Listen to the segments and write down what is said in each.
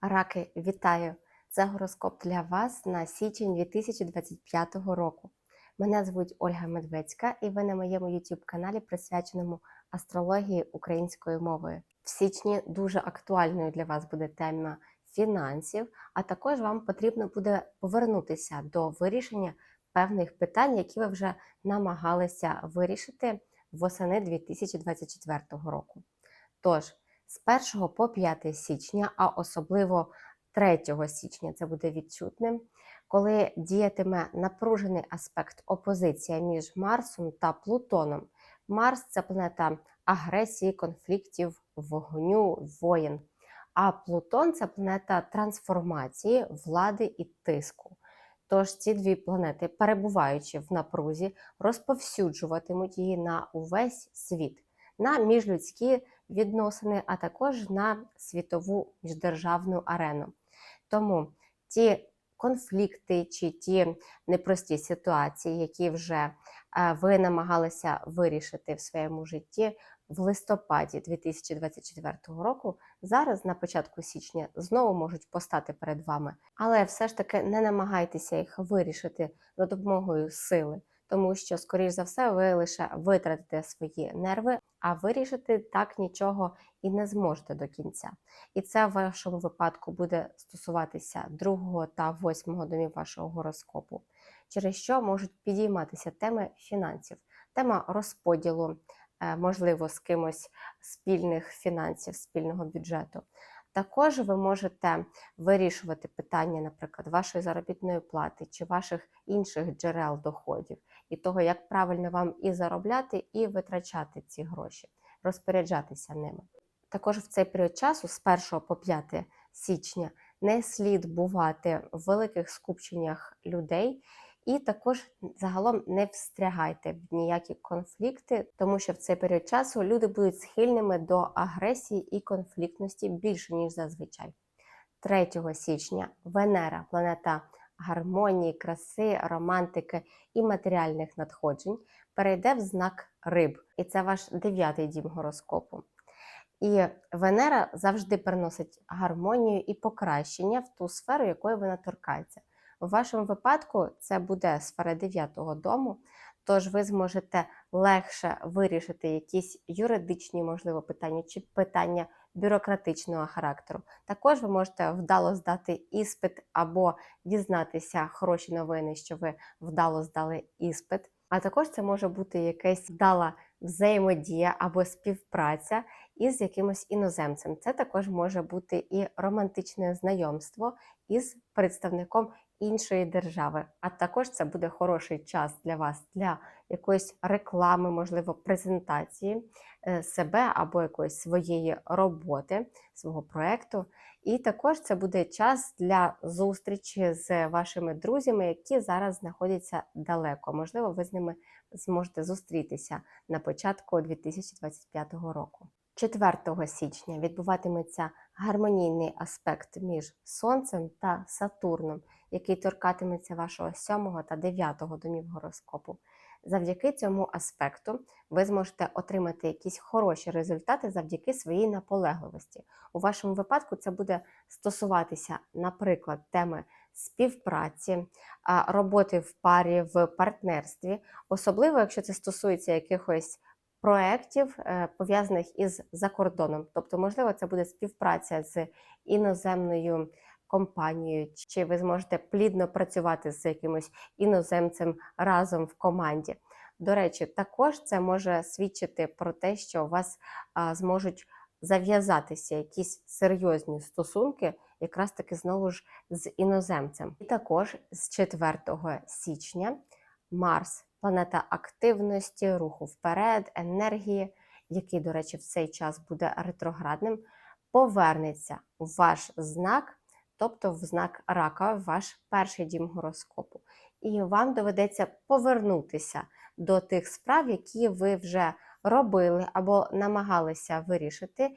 Раки, вітаю! Це гороскоп для вас на січень 2025 року. Мене звуть Ольга Медведська, і ви на моєму YouTube каналі, присвяченому астрології українською мовою. В січні дуже актуальною для вас буде тема фінансів, а також вам потрібно буде повернутися до вирішення певних питань, які ви вже намагалися вирішити восени 2024 року. Тож, з 1 по 5 січня, а особливо 3 січня це буде відчутним, коли діятиме напружений аспект опозиція між Марсом та Плутоном. Марс це планета агресії, конфліктів, вогню, воєн. А Плутон це планета трансформації, влади і тиску. Тож ці дві планети, перебуваючи в напрузі, розповсюджуватимуть її на увесь світ, на міжлюдські відносини, а також на світову міждержавну арену. Тому ті конфлікти чи ті непрості ситуації, які вже е, ви намагалися вирішити в своєму житті в листопаді 2024 року, зараз на початку січня знову можуть постати перед вами. Але все ж таки не намагайтеся їх вирішити за допомогою сили, тому що, скоріш за все, ви лише витратите свої нерви, а вирішити так нічого і не зможете до кінця. І це в вашому випадку буде стосуватися другого та восьмого домів вашого гороскопу, через що можуть підійматися теми фінансів, тема розподілу, е, можливо, з кимось спільних фінансів, спільного бюджету. Також ви можете вирішувати питання, наприклад, вашої заробітної плати чи ваших інших джерел доходів, і того, як правильно вам і заробляти, і витрачати ці гроші, розпоряджатися ними. Також в цей період часу, з 1 по 5 січня, не слід бувати в великих скупченнях людей, і також загалом не встрягайте в ніякі конфлікти, тому що в цей період часу люди будуть схильними до агресії і конфліктності більше, ніж зазвичай. 3 січня Венера, планета гармонії, краси, романтики і матеріальних надходжень, перейде в знак риб, і це ваш дев'ятий дім гороскопу. І Венера завжди приносить гармонію і покращення в ту сферу, якої вона торкається. У вашому випадку це буде сфера 9 дому, тож ви зможете легше вирішити якісь юридичні, можливо, питання чи питання бюрократичного характеру. Також ви можете вдало здати іспит або дізнатися хороші новини, що ви вдало здали іспит. А також це може бути якась вдала взаємодія або співпраця із якимось іноземцем. Це також може бути і романтичне знайомство із представником іншої держави. А також це буде хороший час для вас для якоїсь реклами, можливо, презентації е, себе або якоїсь своєї роботи, свого проєкту. І також це буде час для зустрічі з вашими друзями, які зараз знаходяться далеко. Можливо, ви з ними зможете зустрітися на початку 2025 року. 4 січня відбуватиметься гармонійний аспект між Сонцем та Сатурном, який торкатиметься вашого 7 та 9 домів гороскопу. Завдяки цьому аспекту ви зможете отримати якісь хороші результати завдяки своїй наполегливості. У вашому випадку це буде стосуватися, наприклад, теми співпраці, роботи в парі в партнерстві, особливо якщо це стосується якихось проєктів, е, пов'язаних із закордоном. Тобто, можливо, це буде співпраця з іноземною компанією, чи ви зможете плідно працювати з якимось іноземцем разом в команді. До речі, також це може свідчити про те, що у вас зможуть зав'язатися якісь серйозні стосунки, якраз таки знову ж з іноземцем. І також з 4 січня Марс, планета активності, руху вперед, енергії, який, до речі, в цей час буде ретроградним, повернеться у ваш знак тобто в знак рака, ваш перший дім гороскопу. І вам доведеться повернутися до тих справ, які ви вже робили або намагалися вирішити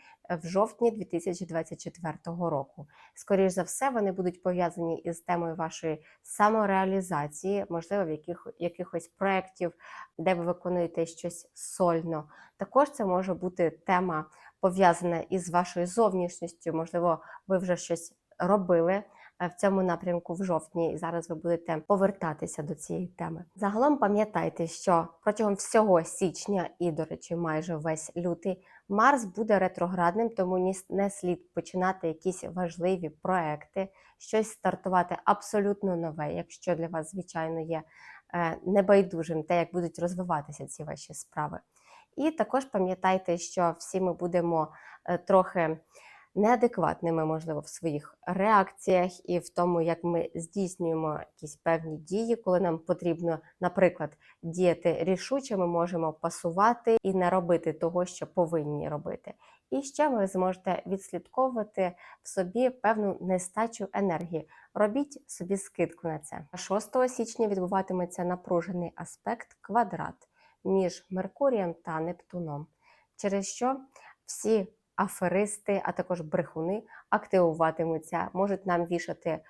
в жовтні 2024 року. Скоріше за все, вони будуть пов'язані із темою вашої самореалізації, можливо, в яких, якихось проєктів, де ви виконуєте щось сольно. Також це може бути тема пов'язана із вашою зовнішністю, можливо, ви вже щось робили е, в цьому напрямку в жовтні, і зараз ви будете повертатися до цієї теми. Загалом пам'ятайте, що протягом всього січня і, до речі, майже весь лютий Марс буде ретроградним, тому не слід починати якісь важливі проекти, щось стартувати абсолютно нове, якщо для вас, звичайно, є е, небайдужим те, як будуть розвиватися ці ваші справи. І також пам'ятайте, що всі ми будемо е, трохи неадекватними, можливо, в своїх реакціях і в тому, як ми здійснюємо якісь певні дії, коли нам потрібно, наприклад, діяти рішуче, ми можемо пасувати і не робити того, що повинні робити. І ще ви зможете відслідковувати в собі певну нестачу енергії. Робіть собі скидку на це. 6 січня відбуватиметься напружений аспект квадрат між Меркурієм та Нептуном, через що всі аферисти, а також брехуни активуватимуться, можуть нам вішати е,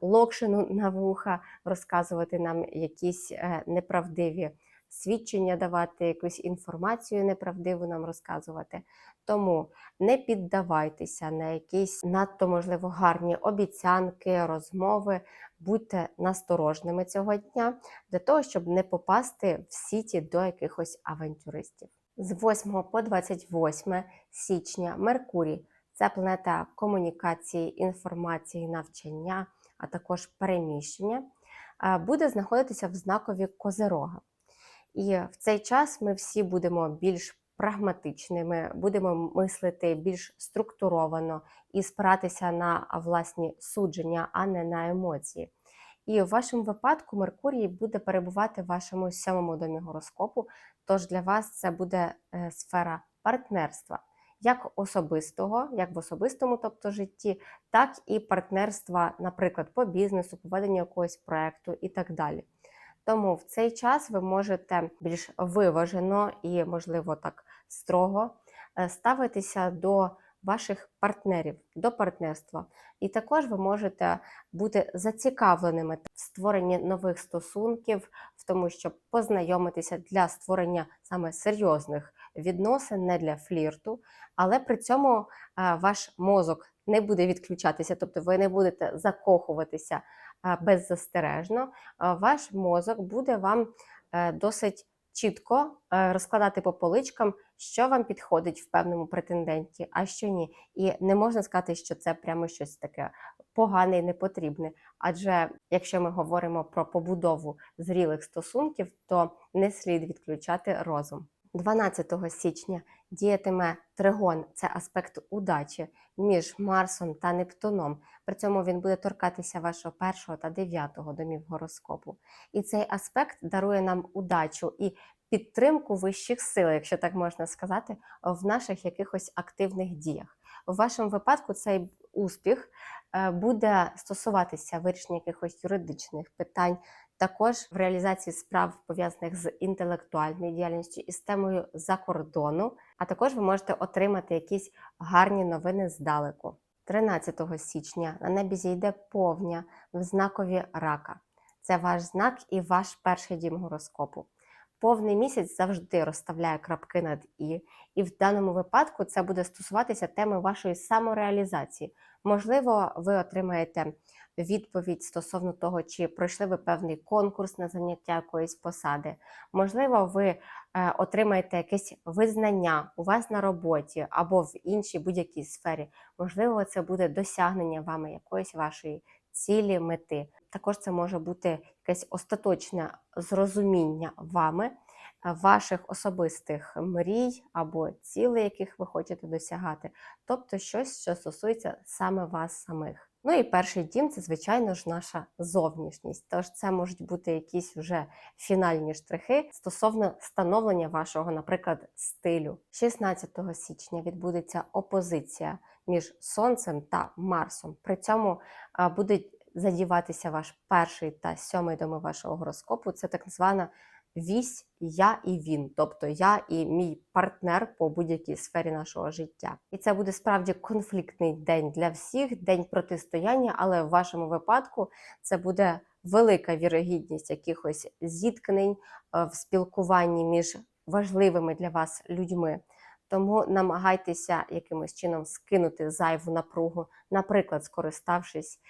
локшину на вуха, розказувати нам якісь е, неправдиві свідчення давати, якусь інформацію неправдиву нам розказувати. Тому не піддавайтеся на якісь надто можливо гарні обіцянки, розмови. Будьте насторожними цього дня для того, щоб не попасти в сіті до якихось авантюристів. З 8 по 28 січня Меркурій це планета комунікації, інформації, навчання, а також переміщення, буде знаходитися в знакові Козерога. І в цей час ми всі будемо більш прагматичними, будемо мислити більш структуровано і спиратися на власні судження, а не на емоції. І в вашому випадку Меркурій буде перебувати в вашому сьомому домі гороскопу. Тож для вас це буде е, сфера партнерства, як особистого, як в особистому, тобто житті, так і партнерства, наприклад, по бізнесу, по веденню якогось проекту і так далі. Тому в цей час ви можете більш виважено і, можливо, так строго е, ставитися до ваших партнерів, до партнерства. І також ви можете бути зацікавленими в створенні нових стосунків, в тому, щоб познайомитися для створення саме серйозних відносин, не для флірту, але при цьому е, ваш мозок не буде відключатися, тобто ви не будете закохуватися е, беззастережно. Е, Ваш мозок буде вам досить чітко е, розкладати по поличкам, що вам підходить в певному претенденті, а що ні. І не можна сказати, що це прямо щось таке погане і непотрібне. Адже якщо ми говоримо про побудову зрілих стосунків, то не слід відключати розум. 12 січня діятиме тригон, це аспект удачі між Марсом та Нептуном. При цьому він буде торкатися вашого першого та дев'ятого домів гороскопу. І цей аспект дарує нам удачу і підтримку вищих сил, якщо так можна сказати, в наших якихось активних діях. В вашому випадку цей успіх е, буде стосуватися вирішення якихось юридичних питань, також в реалізації справ пов'язаних з інтелектуальною діяльністю і з темою за кордону. А також ви можете отримати якісь гарні новини здалеку. 13 січня на небі зійде повня в знакові рака. Це ваш знак і ваш перший дім гороскопу. Повний місяць завжди розставляє крапки над і, і в даному випадку це буде стосуватися теми вашої самореалізації. Можливо, ви отримаєте відповідь стосовно того, чи пройшли ви певний конкурс на заняття якоїсь посади. Можливо, ви е, отримаєте якесь визнання у вас на роботі або в іншій будь-якій сфері. Можливо, це буде досягнення вами якоїсь вашої цілі, мети. Також це може бути якесь остаточне зрозуміння вами ваших особистих мрій або цілей, яких ви хочете досягати, тобто щось, що стосується саме вас самих. Ну і перший дім це, звичайно ж, наша зовнішність. Тож це можуть бути якісь вже фінальні штрихи стосовно становлення вашого, наприклад, стилю. 16 січня відбудеться опозиція між Сонцем та Марсом. При цьому будуть задіватися ваш перший та сьомий доми вашого гороскопу. Це так звана вісь я і він, тобто я і мій партнер по будь-якій сфері нашого життя. І це буде справді конфліктний день для всіх, день протистояння, але в вашому випадку це буде велика вірогідність якихось зіткнень е, в спілкуванні між важливими для вас людьми. Тому намагайтеся якимось чином скинути зайву напругу, наприклад, скориставшись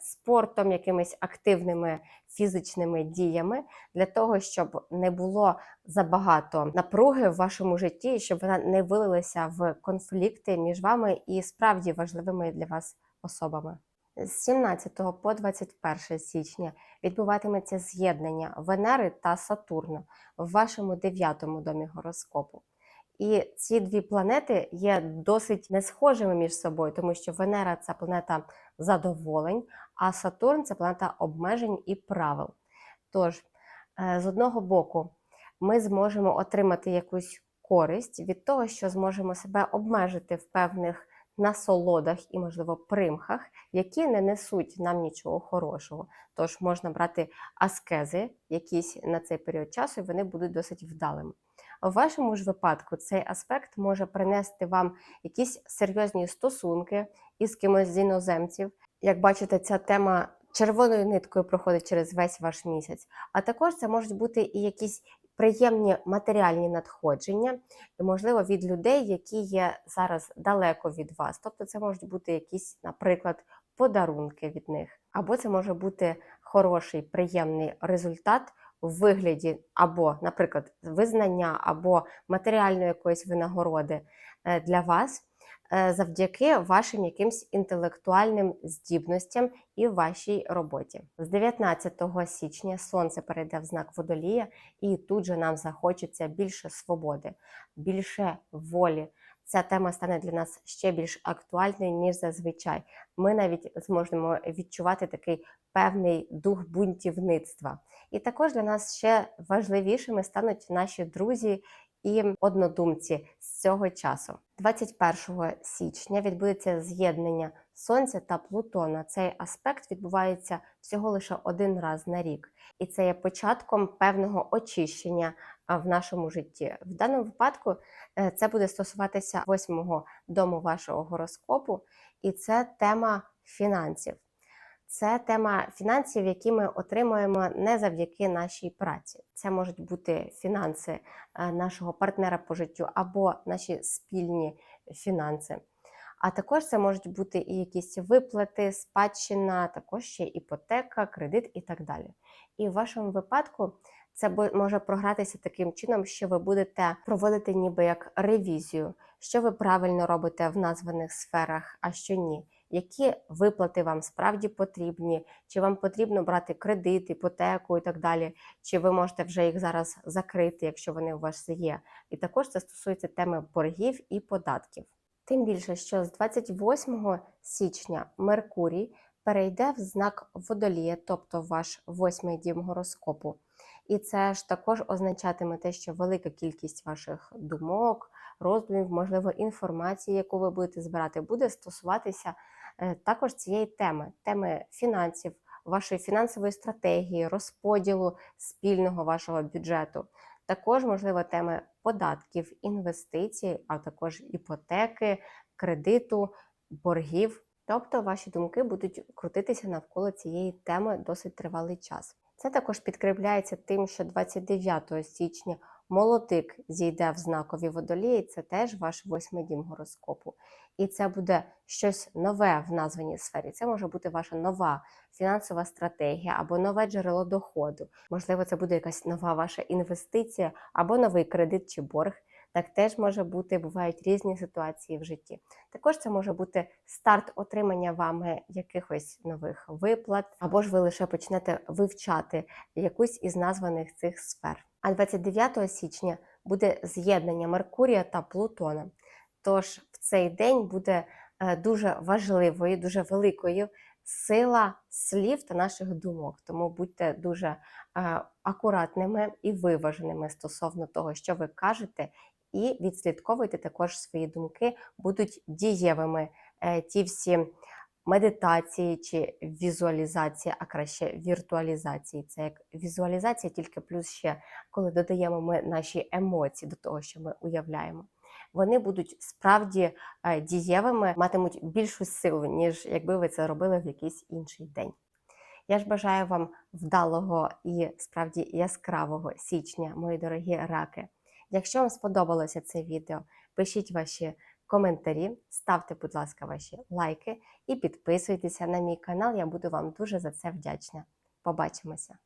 спортом, якимись активними фізичними діями, для того, щоб не було забагато напруги в вашому житті, щоб вона не вилилася в конфлікти між вами і справді важливими для вас особами. З 17 по 21 січня відбуватиметься з'єднання Венери та Сатурна в вашому дев'ятому домі гороскопу. І ці дві планети є досить не схожими між собою, тому що Венера це планета задоволень, а Сатурн це планета обмежень і правил. Тож, е, з одного боку, ми зможемо отримати якусь користь від того, що зможемо себе обмежити в певних насолодах і, можливо, примхах, які не несуть нам нічого хорошого. Тож можна брати аскези якісь на цей період часу, і вони будуть досить вдалими. У вашому ж випадку цей аспект може принести вам якісь серйозні стосунки із кимось з іноземців. Як бачите, ця тема червоною ниткою проходить через весь ваш місяць. А також це можуть бути і якісь приємні матеріальні надходження, і, можливо, від людей, які є зараз далеко від вас. Тобто, це можуть бути якісь, наприклад, подарунки від них, або це може бути хороший, приємний результат в вигляді або, наприклад, визнання, або матеріальної якоїсь винагороди е, для вас. е, Завдяки вашим якимсь інтелектуальним здібностям і вашій роботі. З 19 січня сонце перейде в знак водолія, і тут же нам захочеться більше свободи, більше волі. Ця тема стане для нас ще більш актуальною, ніж зазвичай. Ми навіть зможемо відчувати такий певний дух бунтівництва. І також для нас ще важливішими стануть наші друзі і однодумці з цього часу. 21 січня відбудеться з'єднання Сонця та Плутона. Цей аспект відбувається всього лише один раз на рік, і це є початком певного очищення в нашому житті. В даному випадку е, це буде стосуватися восьмого дому вашого гороскопу, і це тема фінансів. Це тема фінансів, які ми отримуємо не завдяки нашій праці. Це можуть бути фінанси е, нашого партнера по життю або наші спільні фінанси. А також це можуть бути і якісь виплати, спадщина, також ще іпотека, кредит і так далі. І в вашому випадку це може програтися таким чином, що ви будете проводити ніби як ревізію, що ви правильно робите в названих сферах, а що ні. Які виплати вам справді потрібні, чи вам потрібно брати кредит, іпотеку і так далі, чи ви можете вже їх зараз закрити, якщо вони у вас є. І також це стосується теми боргів і податків. Тим більше, що з 28 січня Меркурій перейде в знак водолія, тобто ваш восьмий дім гороскопу. І це ж також означатиме те, що велика кількість ваших думок, роздумів, можливо, інформації, яку ви будете збирати, буде стосуватися е, також цієї теми, теми фінансів, вашої фінансової стратегії, розподілу спільного вашого бюджету. Також, можливо, теми податків, інвестицій, а також іпотеки, кредиту, боргів. Тобто ваші думки будуть крутитися навколо цієї теми досить тривалий час. Це також підкріпляється тим, що 29 січня молотик зійде в знакові водолії, це теж ваш восьмий дім гороскопу. І це буде щось нове в названій сфері. Це може бути ваша нова фінансова стратегія або нове джерело доходу. Можливо, це буде якась нова ваша інвестиція або новий кредит чи борг. Так теж може бути, бувають різні ситуації в житті. Також це може бути старт отримання вами якихось нових виплат, або ж ви лише почнете вивчати якусь із названих цих сфер. А 29 січня буде з'єднання Меркурія та Плутона. Тож в цей день буде е, дуже важливою, дуже великою сила слів та наших думок. Тому будьте дуже е, акуратними і виваженими стосовно того, що ви кажете, і відслідковуйте також свої думки, будуть дієвими е, ті всі медитації чи візуалізації, а краще віртуалізації. Це як візуалізація, тільки плюс ще коли додаємо ми наші емоції до того, що ми уявляємо. Вони будуть справді е, дієвими, матимуть більшу силу, ніж якби ви це робили в якийсь інший день. Я ж бажаю вам вдалого і справді яскравого січня, мої дорогі раки. Якщо вам сподобалося це відео, Пишіть ваші коментарі, ставте, будь ласка, ваші лайки і підписуйтеся на мій канал. Я буду вам дуже за це вдячна. Побачимося!